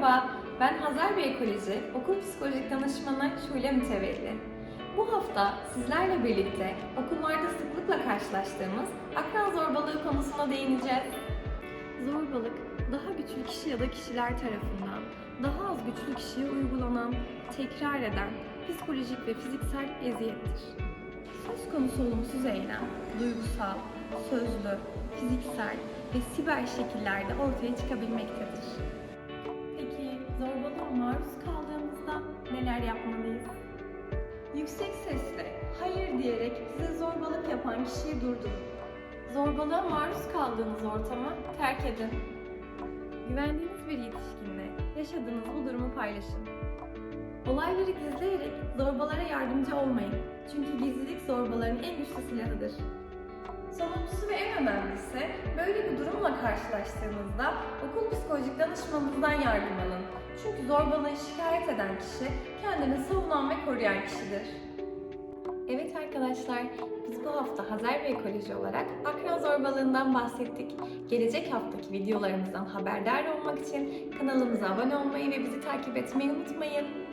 Merhaba, ben Hazar Bey Ekoloji, okul psikolojik danışmanı Şule Mütevelli. Bu hafta sizlerle birlikte okullarda sıklıkla karşılaştığımız akran zorbalığı konusuna değineceğiz. Zorbalık, daha güçlü kişi ya da kişiler tarafından, daha az güçlü kişiye uygulanan, tekrar eden psikolojik ve fiziksel eziyettir. Söz konusu olumsuz eylem, duygusal, sözlü, fiziksel ve siber şekillerde ortaya çıkabilmektedir. Neler yapmalıyız? Yüksek sesle hayır diyerek size zorbalık yapan kişiyi durdurun. Zorbalığa maruz kaldığınız ortamı terk edin. Güvendiğiniz bir yetişkinle yaşadığınız bu durumu paylaşın. Olayları gizleyerek zorbalara yardımcı olmayın. Çünkü gizlilik zorbaların en güçlü silahıdır. Sonuncusu ve en önemlisi, böyle bir durumla karşılaştığınızda okul psikolojik danışmanınızdan yardım alın. Çünkü zorbalığı şikayet eden kişi kendini savunan ve koruyan kişidir. Evet arkadaşlar, biz bu hafta Hazar ve Ekoloji olarak akran zorbalığından bahsettik. Gelecek haftaki videolarımızdan haberdar olmak için kanalımıza abone olmayı ve bizi takip etmeyi unutmayın.